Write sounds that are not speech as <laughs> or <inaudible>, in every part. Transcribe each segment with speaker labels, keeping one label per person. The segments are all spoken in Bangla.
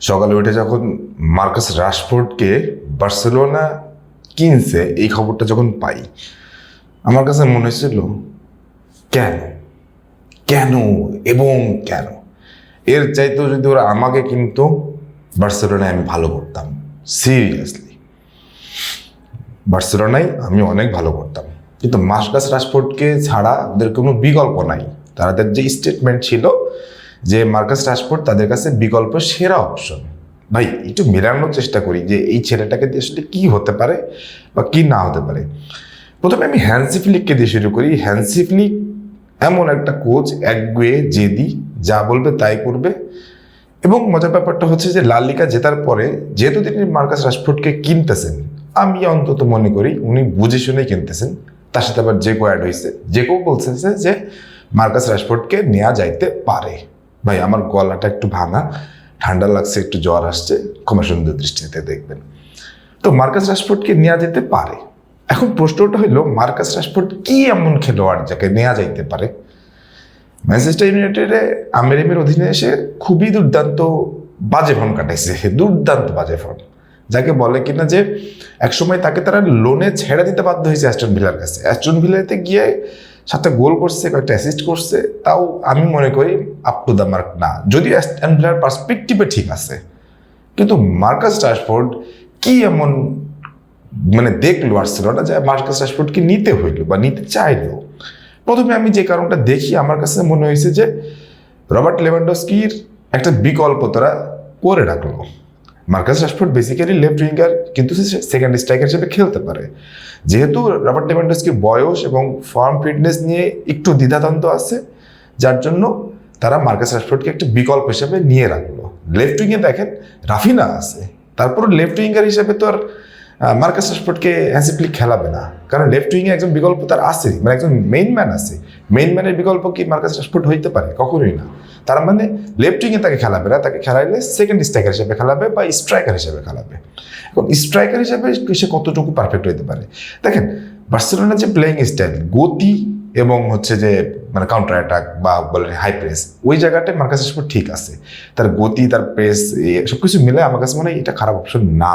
Speaker 1: সকালে উঠে যখন মার্কাস রাশফোর্ডকে বার্সেলোনা কিনছে, এই খবরটা যখন পাই, আমার কাছে মনে হয়েছিল, কেন? কেন এবং কেন? এর চাইতেও যদি ওরা আমাকে কিন্তু, বার্সেলোনায় আমি ভালো করতাম সিরিয়াসলি বার্সেলোনায় আমি অনেক ভালো করতাম। কিন্তু মার্কাস রাশফোর্ডকে ছাড়া ওদের কোনো বিকল্প নাই। তাদের যে স্টেটমেন্ট ছিল যে মার্কাস রাশফোর্ড তাদের কাছে বিকল্প সেরা অপশন ভাই, একটু মেলানোর চেষ্টা করি যে এই ছেলেটাকে দিয়ে আসলে কী হতে পারে বা কি না হতে পারে। প্রথমে আমি হ্যান্সি ফ্লিককে দিয়ে শুরু করি। হ্যান্সি ফ্লিক এমন একটা কোচ, একগুয়ে, জেদি, যা বলবে তাই করবে। এবং মজার ব্যাপারটা হচ্ছে যে লালিকা জেতার পরে যেহেতু তিনি মার্কাস রাশফোর্ডকে কিনতেছেন, আমি অন্তত মনে করি উনি বুঝে শুনেই কিনতেছেন। তার সাথে আবার জেকো অ্যাড হয়েছে কেউ বলছে যে মার্কাস রাশফোর্ডকে নেওয়া যাইতে পারে। ভাই, আমার গলাটা একটু ভাঙা, ঠান্ডা লাগছে, একটু জ্বর আসছে ক্ষমা সুন্দর দৃষ্টিতে দেখবেন। তো মার্কাস রাশফোর্ডকে নেওয়া যেতে পারে। এখন প্রশ্নটা হইল, মার্কাস রাশফোর্ড কি এমন খেলোয়াড় যাকে নেওয়া যাইতে পারে? ম্যানচেস্টার ইউনাইটেডে আমেরিমের অধীনে এসে খুবই দুর্দান্ত বাজে ফর্ম কাটাইছে, দুর্দান্ত বাজে ফর্ম। যাকে বলে কিনা যে, একসময় তাকে তারা লোনে ছেড়ে দিতে বাধ্য হয়েছে অ্যাস্টন ভিলার কাছে। অ্যাস্টন ভিলাতে গিয়ে সাথে গোল করছে, কয়েকটা অ্যাসিস্ট করছে, তাও আমি মনে করি আপ টু দ্য মার্ক না। যদিও অ্যাস্টন ভিলার পার্সপেক্টিভে ঠিক আছে, কিন্তু মার্কাস রাশফোর্ড কি এমন মানে দেখল বার্সেলোনা যে মার্কাস রাশফোর্ডকে নিতে হইল বা নিতে চাইলো? প্রথমে আমি যে কারণটা দেখি, আমার কাছে মনে হয়েছে যে রবার্ট লেভানডস্কির একটা বিকল্প তারা করে রাখল। Marcus Rashford basically left winger কিন্তু সে সেকেন্ড স্ট্রাইকার হিসেবে খেলতে পারে। যেহেতু রবার্ট লেভানডস্কির বয়স এবং ফর্ম ফিটনেস নিয়ে একটু দ্বিধাদ্বন্দ্ব আছে, যার জন্য তারা মার্কাস রাশফোর্ডকে একটা বিকল্প হিসেবে নিয়ে রাখল। লেফট উইঙ্গে দেখেন, রাফিনা আছে। তারপর লেফট উইঙ্গার হিসেবে তো আর মার্কাস রাশফোর্ডকে হ্যান্সিপ্লি খেলাবে না। কারণ লেফট উইংয়ে একজন বিকল্প তার আছে মানে একজন মেইন ম্যান আছে। মেইন ম্যানের বিকল্প কি মার্কাস রাশফোর্ড হইতে পারে? কখনোই না। তার মানে লেফট উইংয়ে তাকে খেলাবে না, তাকে খেলাইলে সেকেন্ড স্ট্রাইকার হিসেবে খেলাবে বা স্ট্রাইকার হিসেবে খেলাবে। এখন স্ট্রাইকার হিসেবে সে কতটুকু পারফেক্ট হইতে পারে? দেখেন, বার্সেলোনার যে প্লেয়িং স্টাইল গতি এবং হচ্ছে যে মানে কাউন্টার অ্যাটাক বা বলেন হাই প্রেস ওই জায়গাটায় মার্কাস রাশফোর্ড ঠিক আছে। তার গতি, তার প্রেস সব কিছু মিলে আমার কাছে মনে হয় এটা খারাপ অপশন না।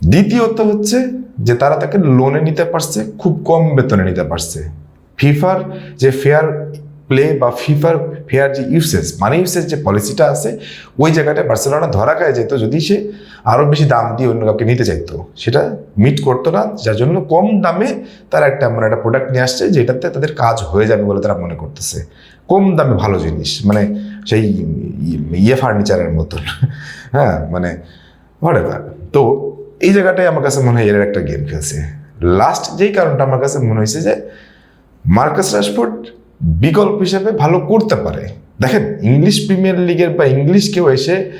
Speaker 1: দ্বিতীয়ত হচ্ছে যে তারা তাকে লোনে নিতে পারছে, খুব কম বেতনে নিতে পারছে। ফিফার যে ফেয়ার প্লে বা ফিফার ফেয়ার যে ইউসেজ মানে ইউসেজ যে পলিসিটা আছে, ওই জায়গাটায় বার্সেলোনা ধরা খায় যেত যদি সে আরও বেশি দাম দিয়ে অন্য কাউকে নিতে চাইতো। সেটা মিট করতো না, যার জন্য কম দামে তারা একটা এমন একটা প্রোডাক্ট নিয়ে আসছে যেটাতে তাদের কাজ হয়ে যাবে বলে তারা মনে করতেছে। কম দামে ভালো জিনিস মানে সেই ইয়ে ফার্নিচারের মতন। <laughs> হ্যাঁ মানে হোয়াট তো এই জায়গাটায় আমার কাছে মনে হয় এর একটা গেম খেলছে। লাস্ট যেই কারণটা আমার কাছে মনে হয়েছে যে, মার্কাস রাশফোর্ড বিকল্প হিসেবে ভালো করতে পারে। দেখেন, ইংলিশ প্রিমিয়ার লিগের বা ইংলিশ কেউ এসে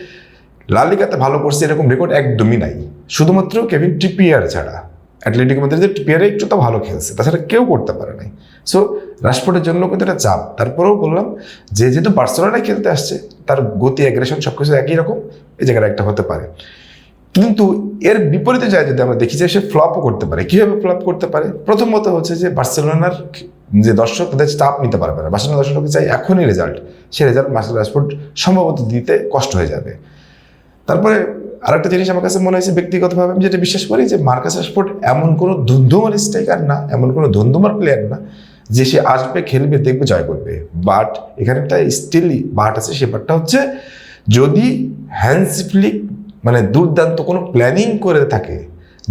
Speaker 1: লালিগাতে ভালো করছে এরকম রেকর্ড একদমই নাই। শুধুমাত্র কেভিন ট্রিপিয়ার ছাড়া। অ্যাথলেটিক মধ্যে যে ট্রিপিয়ারে একটু তো ভালো খেলছে, তাছাড়া কেউ করতে পারে নাই। সো রাশফোর্ডের জন্য কিন্তু একটা চাপ। তারপরেও বললাম যে, যেহেতু বার্সেলোনায় খেলতে আসছে, তার গতি অ্যাগ্রেশন সব কিছু একই রকম, এই জায়গাটা একটা হতে পারে। কিন্তু এর বিপরীতে যায় যদি আমরা দেখি যে সে ফ্লপও করতে পারে। কীভাবে ফ্লপ করতে পারে? প্রথমত হচ্ছে যে বার্সেলোনার যে দর্শক, তাদের চাপ নিতে পারবে না বার্সেলোনা দর্শককে চাই এখনই রেজাল্ট সে রেজাল্ট মার্সেল রাশফোর্ড সম্ভবত দিতে কষ্ট হয়ে যাবে। তারপরে আরেকটা জিনিস আমার কাছে মনে হয়েছে ব্যক্তিগতভাবে, আমি যেটা বিশ্বাস করি যে মার্কাস রাশফোর্ড এমন কোনো ধুন্ধুমার স্ট্রাইকার না, এমন কোনো ধুন্ধুমার প্লেয়ার না, যে সে আসবে, খেলবে, দেখবে, জয় করবে। বাট এখানে একটা স্টিল বাট আছে, সে বাটটা হচ্ছে যদি হ্যান্স ফ্লিক মানে দুর্দান্ত কোনো প্ল্যানিং করে থাকে,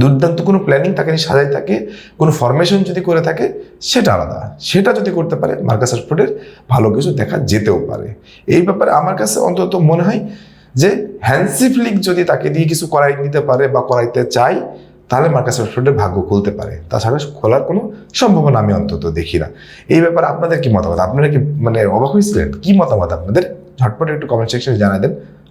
Speaker 1: দুর্দান্ত কোনো প্ল্যানিং তাকে নিয়ে সাজাই থাকে, কোনো ফরমেশন যদি করে থাকে, সেটা আলাদা। সেটা যদি করতে পারে মার্কাস রাশফোর্ডের ভালো কিছু দেখা যেতেও পারে। এই ব্যাপারে আমার কাছে অন্তত মনে হয় যে হ্যান্সি ফ্লিক যদি তাকে দিয়ে কিছু করাই নিতে পারে বা করাইতে চায়, তাহলে মার্কাস রাশফোর্ডের ভাগ্য খুলতে পারে। তাছাড়া খোলার কোনো সম্ভাবনা আমি অন্তত দেখি না। এই ব্যাপারে আপনাদের কি মতামত? আপনারা কি মানে অবাক হয়েছিলেন? কি মতামত আপনাদের? ঝটপট একটু কমেন্ট সেকশনে জানাই দেন।